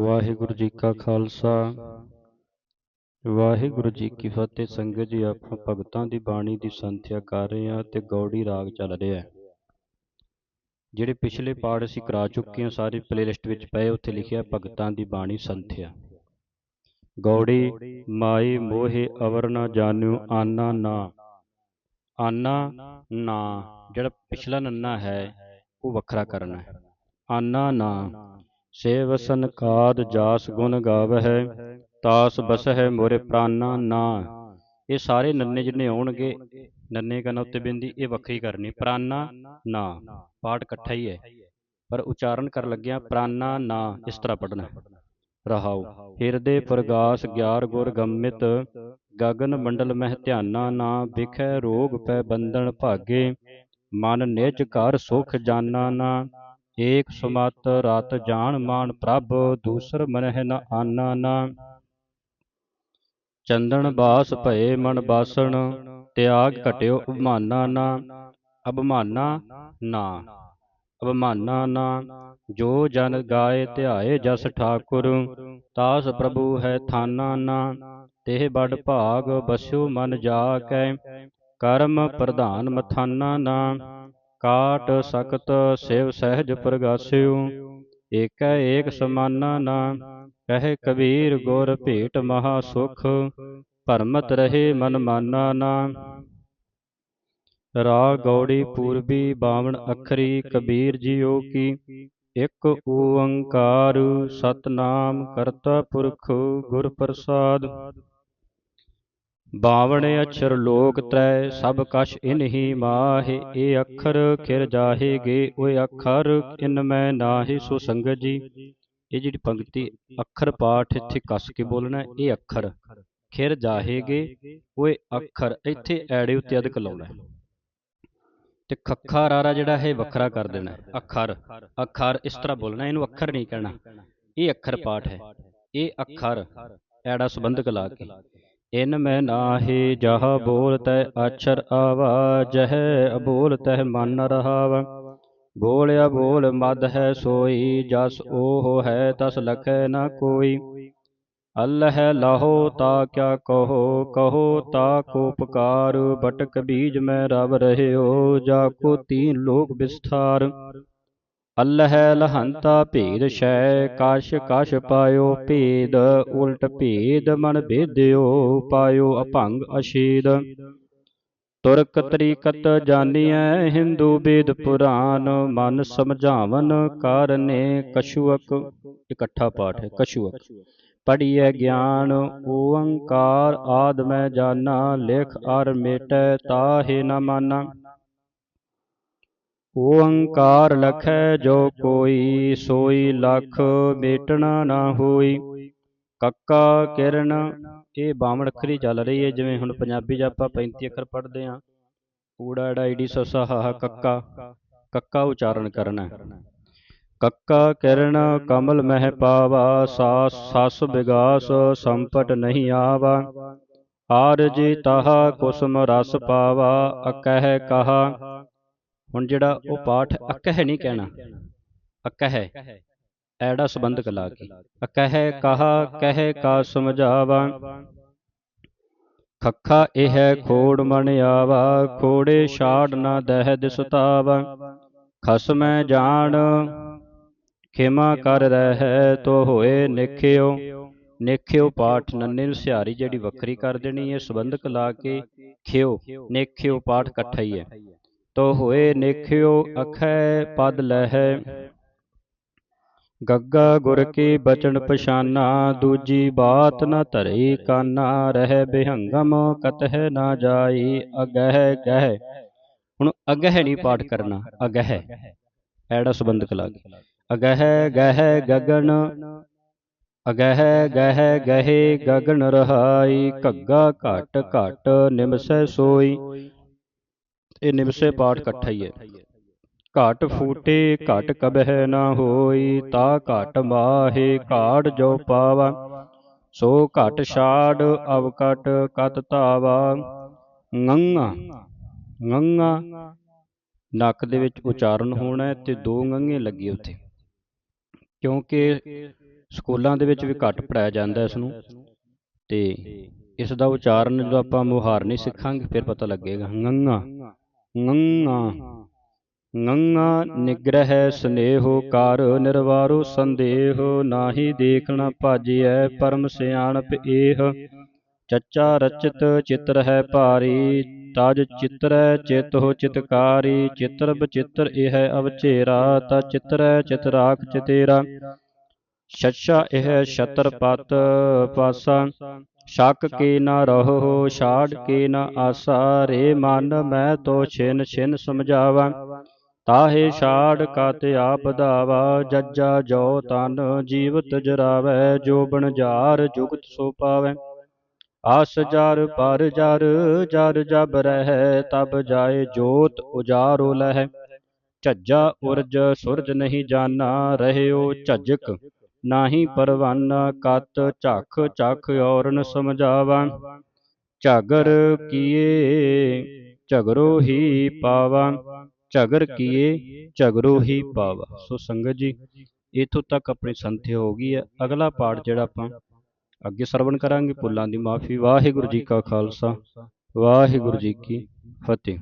ਵਾਹਿਗੁਰੂ ਜੀ ਕਾ ਖਾਲਸਾ। ਵਾਹਿਗੁਰੂ ਜੀ ਕੀ ਫਤਿਹ। ਸੰਗਤ ਜੀ, ਆਪਾਂ ਭਗਤਾਂ ਦੀ ਬਾਣੀ ਦੀ ਸੰਥਿਆ ਕਰ ਰਹੇ ਹਾਂ ਤੇ ਗੌੜੀ ਰਾਗ ਚੱਲ ਰਿਹਾ ਹੈ। ਜਿਹੜੇ ਪਿਛਲੇ ਪਾਠ ਅਸੀਂ ਕਰਾ ਚੁੱਕੇ ਹਾਂ, ਸਾਰੇ ਪਲੇਲਿਸਟ ਵਿੱਚ ਪਏ, ਉੱਥੇ ਲਿਖਿਆ ਭਗਤਾਂ ਦੀ ਬਾਣੀ ਸੰਥਿਆ। ਗੌੜੀ ਮਾਈ ਮੋਹੇ ਅਵਰ ਨਾ ਜਾਣਿਓ, ਆਨਾ ਨਾ। ਆਨਾ ਨਾ, ਜਿਹੜਾ ਪਿਛਲਾ ਨੰਨਾ ਹੈ, ਉਹ ਵੱਖਰਾ ਕਰਨਾ ਹੈ। ਆਨਾ ਨਾ। ਸੇਵ ਸੰਕਾਦ ਜਾਸ ਗੁਣ ਗਾਵਹਿ, ਤਾਸ ਬਸਹਿ ਮੋਰੇ ਪ੍ਰਾਨਾ ਨਾ। ਇਹ ਸਾਰੇ ਨੰਨੇ ਜਿੰਨੇ ਆਉਣਗੇ, ਨੰਨੇ ਕਨ ਉੱਤੇ ਬਿੰਦੀ, ਇਹ ਵੱਖਰੀ ਕਰਨੀ। ਪ੍ਰਾਨਾ ਨਾ, ਪਾਠ ਇਕੱਠਾ ਹੀ ਹੈ। ਪਰ ਉਚਾਰਨ ਕਰ ਲੱਗਿਆ ਪ੍ਰਾਨਾ ਨਾ, ਇਸ ਤਰ੍ਹਾਂ ਪੜਨਾ ਰਹਾਉ, ਹਿਰਦੇ ਪ੍ਰਗਾਸ ਗਿਆਰ ਗੁਰ ਗੰਮਿਤ, ਗਗਨ ਮੰਡਲ ਮਹਿ ਧਿਆਨਾ ਨਾ। ਵਿਖੈ ਰੋਗ ਪੈ ਬੰਧਨ ਭਾਗੇ, ਮਨ ਨਿਜ ਘਰ ਸੁਖ ਜਾਨਾ ਨਾ। ਏਕ ਸੁਮਤ ਰਤ ਜਾਣ ਮਾਨ ਪ੍ਰਭ, ਦੂਸਰ ਮਨਹਿ ਨ ਆਨਾ ਨਾ। ਚੰਦਨ ਬਾਸ ਭਏ ਮਨ ਬਾਸਣ, ਤਿਆਗ ਘਟਿਓ ਅਭਮਾਨਾ ਨਾ। ਅਭਮਾਨਾ ਨਾ ਅਭਮਾਨਾ ਨਾ। ਜੋ ਜਨ ਗਾਏ ਧਿਆਏ ਜਸ ਠਾਕੁਰ, ਤਾਸ ਪ੍ਰਭੂ ਹੈ ਥਾਨਾ ਨਾ। ਤੇ ਬੜ ਭਾਗ ਬਸਿਓ ਮਨ ਜਾ ਕੈ ਕਰਮ ਪ੍ਰਧਾਨ ਮਥਾਨਾ ਨਾ। ਕਾਟ ਸਕਤ ਸਿਵ ਸਹਿਜ ਪ੍ਰਗਾਸ਼ਿਉ, ਏਕੈ ਏਕ ਸਮਾਨਾ ਨਾ, ਕਹੇ ਕਬੀਰ ਗੁਰ ਭੇਟ ਮਹਾ ਸੁਖ, ਭਰਮਤ ਰਹੇ ਮਨ ਮਾਨਾ ਨਾ। ਰਾ ਗੌੜੀ ਪੂਰਬੀ ਬਾਵਣ ਅਖਰੀ ਕਬੀਰ ਜੀਓ ਕੀ, ਇਕ ਓੰਕਾਰ ਸਤਨਾਮ ਕਰਤਾ ਪੁਰਖ ਗੁਰ ਪ੍ਰਸਾਦ। ਬਾਵਣ ਅਛਰ ਲੋਕ ਤ੍ਰੈ, ਸਭ ਕਛ ਇਨਹੀ ਮਾਹਿ ਇਹ ਅੱਖਰ ਖਿਰ ਜਾਹੇਗੇ ਓਏ ਅੱਖਰ ਇਨ ਮੈਂ ਨਾਹੀ, ਸੋ ਸੰਗਤ ਜੀ। ਇਹ ਜਿਹੜੀ ਪੰਕਤੀ, ਅੱਖਰ ਪਾਠ ਇੱਥੇ ਕੱਸ ਕੇ ਬੋਲਣਾ ਇਹ ਅੱਖਰ ਖਿਰ ਜਾਹੇਗੇ ਓਏ ਅੱਖਰ ਇੱਥੇ ਐੜੇ ਉੱਤੇ ਅਧਿਕ ਲਾਉਣਾ ਤੇ ਖੱਖਾ ਰਾਰਾ ਜਿਹੜਾ ਹੈ ਵੱਖਰਾ ਕਰ ਦੇਣਾ ਅੱਖਰ ਅੱਖਰ ਇਸ ਤਰ੍ਹਾਂ ਬੋਲਣਾ, ਇਹਨੂੰ ਅੱਖਰ ਨਹੀਂ ਕਹਿਣਾ। ਇਹ ਅੱਖਰ ਪਾਠ ਹੈ। ਇਹ ਅੱਖਰ ਐੜਾ ਸੰਬੰਧਕ ਲਾ ਕੇ। ਇਨ ਮੈਂ ਨਾਹੀ, ਜਹ ਬੋਲ ਬੋਲਤੈ ਅਛਰ ਆਵਾ ਹੈ ਅਬੋਲ ਤਹਿ ਮਨ ਨ ਰਹਾਵ। ਬੋਲਿਆ ਬੋਲ ਮਦ ਹੈ ਸੋਈ, ਜਸ ਉਹ ਹੈ ਤਸ ਲਖੈ ਨਾ ਕੋਈ। ਅੱਲਹ ਲਾਹੋ ਤਾ ਕਿਆ ਕਹੋ ਕਹੋ ਤਾ ਕੋ ਪੁਕਾਰ, ਬਟਕ ਬੀਜ ਮੈਂ ਰਵ ਰਹਿਓ, ਜਾ ਕੋ ਤੀਨ ਲੋਕ ਵਿਸਥਾਰ ਅੱਲਹ ਲਹੰਤਾ ਭੇਦ ਸ਼ੈ, ਕਾਸ਼ ਕਾਸ਼ ਪਾਇਓ ਭੇਦ, ਉਲਟ ਭੇਦ ਮਨ ਭੇਦਿਓ ਪਾਇਓ ਅਭੰਗ ਅਸ਼ੀਦ ਤੁਰਕ ਤਰੀਕਤ ਜਾਣੀਐ ਹਿੰਦੂ ਵੇਦ ਪੁਰਾਨ, ਮਨ ਸਮਝਾਵਨ ਕਾਰਨੇ ਕਛੁਅਕ। ਇਕੱਠਾ ਪਾਠ ਹੈ, ਕਛੁਅਕ। ਪੜੀਐ ਗਿਆਨ, ਓੰਕਾਰ ਆਦਿ ਮੈਂ ਜਾਣਾ ਲਿਖ ਅਰ ਮੇਟੈ ਤਾਹੇ ਨ ਮਾਨਾ। ਓੰਕਾਰ ਲਖੈ ਜੋ ਕੋਈ, ਸੋਈ ਲਖ ਮੇਟਣਾ ਨਾ ਹੋਈ। ਕੱਕਾ ਕਿਰਨ, ਇਹ ਬਾਵਣ ਅੱਖਰੀ ਚੱਲ ਰਹੀ ਹੈ ਜਿਵੇਂ ਹੁਣ ਪੰਜਾਬੀ 'ਚ ਆਪਾਂ 35 ਅੱਖਰ ਪੜ੍ਹਦੇ ਆਂ। ਊੜਾ ਐੜਾ ਈੜੀ ਸਸਾ ਹਾ ਕੱਕਾ ਕੱਕਾ ਉਚਾਰਨ ਕਰਨਾ। ਕੱਕਾ ਕਿਰਨ, ਕਮਲ ਮਹਿ ਪਾਵਾ, ਸਾਸ ਸਸ ਵਿਗਾਸ ਸੰਪਟ ਨਹੀਂ ਆਵਾ। ਆਰ ਜੀ ਤਾਹਾ ਕੁਸਮ ਰਸ ਪਾਵਾ, ਅਕਹਿ ਕਹਾ। ਹੁਣ ਜਿਹੜਾ ਉਹ ਪਾਠ ਅਕਹਿ ਨਹੀਂ ਕਹਿਣਾ ਅਕਹਿ ਐੜਾ ਸੰਬੰਧਕ ਲਾ ਕੇ? ਅਕਹਿ ਕਹਾ ਕਹਿ ਕਾ ਸਮਝਾਵਾ? ਖੱਖਾ ਇਹ ਖੋੜ ਮਨ ਆਵਾ ਖੋੜੇ ਛਾੜ ਨਾ ਦਹਿ ਦਿਸਤਾਵਾ। ਖਸਮੈ ਜਾਣ ਖਿਮਾ ਕਰ ਰਹਿ ਤੋ ਹੋਏ ਨਿਖਿਓ। ਨਿਖਿਓ। ਪਾਠ ਨੰਨੇ ਨੂੰ ਸਿਹਾਰੀ ਜਿਹੜੀ ਵੱਖਰੀ ਕਰ ਦੇਣੀ ਹੈ ਸੰਬੰਧਕ ਲਾ ਕੇ ਖਿਓ। ਨਿਖਿਓ ਪਾਠ ਇਕੱਠਾ ਹੀ ਹੈ। ਤੋ ਹੋਏ ਨੇਖਿਓ ਅਖੈ ਪਦ ਲਹਿ। ਗੱਗਾ ਗੁਰ ਕੀ ਬਚਨ ਪਛਾਨਾ, ਦੂਜੀ ਬਾਤ ਨ ਧਰੀ ਕਾਨਾ, ਰਹਿ ਬਿਹੰਗਮ ਕਤਹਿ ਨਾ ਜਾਈ, ਅਗਹਿ ਗਹਿ। ਹੁਣ ਅਗਹਿ ਨਹੀਂ ਪਾਠ ਕਰਨਾ, ਅਗਹਿ। ਐੜਾ ਸੰਬੰਧਕ ਲਾ ਕੇ। ਅਗਹਿ ਗਹਿ ਗਗਨ, ਅਗਹਿ ਗਹਿ ਗਹਿ ਗਗਨ ਰਹਾਈ, ਘੱਗਾ ਘਟ ਘਟ ਨਿਮਸੈ ਸੋਈ। ਇਹ ਨਿਮਸੇ ਪਾਠ ਇਕੱਠਾ ਹੀ ਹੈ। ਘਾਟ ਫੂਟੇ ਘਟ ਕਬਹਿ ਨਾ ਹੋਈ ਤਾ ਘਟ ਮਾਹੇ ਘਾੜ ਜੋ ਪਾਵਾ। ਸੋ ਘਟ ਛਾੜ ਅਵਕਟ ਕਤ ਧਾਵਾ। ngੰਗਾ ngੰਗਾ ਨੱਕ ਦੇ ਵਿੱਚ ਉਚਾਰਨ ਹੋਣਾ ਹੈ ਤੇ ਦੋ ngੰਗੇ ਲੱਗੇ ਉੱਥੇ। ਕਿਉਂਕਿ ਸਕੂਲਾਂ ਦੇ ਵਿੱਚ ਵੀ ਘੱਟ ਪੜਾਇਆ ਜਾਂਦਾ ਇਸ ਨੂੰ। ਤੇ ਇਸ ਦਾ ਉਚਾਰਨ ਜਦੋਂ ਆਪਾਂ ਮੁਹਾਰਨੀ ਸਿੱਖਾਂਗੇ ਫਿਰ ਪਤਾ ਲੱਗੇਗਾ। ngੰਗਾ ngੰਗਾ ngੰਗਾ ਨਿਗ੍ਰਹਿ ਸਨੇਹੋ ਕਰ ਨਿਰਵਾਰੋ ਸੰਦੇਹ, ਨਾਹੀ ਦੇਖਣਾ ਭਾਜੀਐ ਪਰਮ ਸਿਆਣਪ ਏਹ। ਚੱਚਾ ਰਚਿਤ ਚਿਤਰ ਹੈ ਭਾਰੀ, ਤਜ ਚਿਤਰੈ ਚਿਤ ਹੋ ਚਿਤਕਾਰੀ, ਚਿਤਰ ਬਚਿਤਰ ਇਹ ਅਵਚੇਰਾ, ਤਾ ਚਿਤਰੈ ਚਿਤ ਰਾਖ ਚਿਤੇਰਾ। ਛੱਛਾ ਇਹ ਛਤਰਪਤ ਪਾਸਾ ਸ਼ੱਕ ਕੇ ਨ ਰਹੋ ਛਾੜ ਕੇ ਨ ਆਸਾ ਰੇ ਮਨ ਮੈਂ ਤੋ ਛਿਨ ਛਿਨ ਸਮਝਾਵਾਂ। ਤਾਹੇ ਛਾੜ ਕਤ ਆਪ ਧਾਵਾ ਜੱਜਾ ਜੋ ਤਨ ਜੀਵਤ ਜਰਾਵੈ ਜੋ ਬਣ ਜਾਰ ਜੁਗਤ ਸੋ ਪਾਵੈ। ਆਸ ਜਰ ਪਰ ਜਰ ਜਰ ਜਬ ਰਹਿ ਤਬ ਜਾਏ ਜੋਤ ਉਜਾਰੋ ਲਹਿ। ਝੱਜਾ ਉਰਜ ਸੁਰਜ ਨਹੀਂ ਜਾਣਾ ਰਹਿਓ ਝੱਜਕ। ਨਾਹੀ ਪਰਵਾਨਾ ਕਤ ਝਖ ਝਖ ਔਰਨ ਸਮਝਾਵਾ। ਝਗਰ ਕੀਏ ਝਗਰੋ ਹੀ ਪਾਵਾ। ਝਗਰ ਕੀਏ ਝਗਰੋ ਹੀ ਪਾਵਾ। ਸੋ ਸੰਗਤ ਜੀ, ਇਥੋਂ ਤੱਕ ਆਪਣੀ ਸੰਥਿਆ ਹੋ ਗਈ ਹੈ। ਅਗਲਾ ਪਾਠ ਜਿਹੜਾ ਆਪਾਂ ਅੱਗੇ ਸਰਵਣ ਕਰਾਂਗੇ ਭੁੱਲਾਂ ਦੀ ਮਾਫੀ। ਵਾਹਿਗੁਰੂ ਜੀ ਕਾ ਖਾਲਸਾ, ਵਾਹਿਗੁਰੂ ਜੀ ਕੀ ਫਤਿਹ।